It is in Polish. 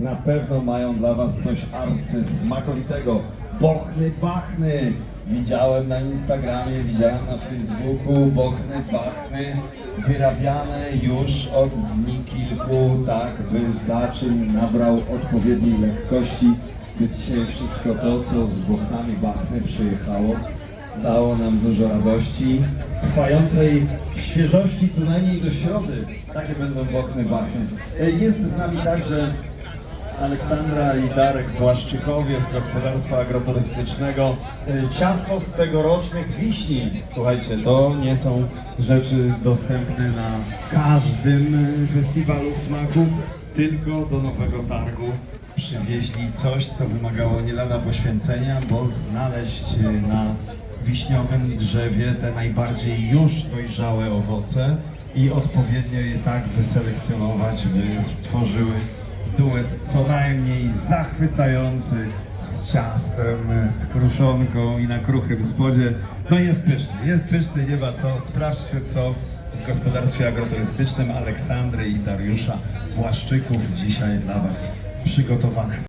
na pewno mają dla Was coś arcysmakowitego. Bochny, bachny. Widziałem na Instagramie, widziałem na Facebooku, bochny, bachny, wyrabiane już od dni kilku, tak by zaczyn nabrał odpowiedniej lekkości, by dzisiaj wszystko to, co z bochnami bachny przyjechało, dało nam dużo radości, trwającej świeżości co najmniej do środy. Takie będą bochny bachny. E, Jest z nami także Aleksandra i Darek Błaszczykowie z gospodarstwa agroturystycznego. E, Ciasto z tegorocznych wiśni. Słuchajcie, to nie są rzeczy dostępne na każdym e, festiwalu smaku, tylko do nowego targu przywieźli coś, co wymagało nie lada poświęcenia, bo znaleźć e, na wiśniowym drzewie te najbardziej już dojrzałe owoce i odpowiednio je tak wyselekcjonować, by stworzyły duet co najmniej zachwycający z ciastem, z kruszonką i na kruchym spodzie. No jest pyszny, jest pyszny, nie ma co. Sprawdźcie co w gospodarstwie agroturystycznym Aleksandry i Dariusza Błaszczyków dzisiaj dla Was przygotowane.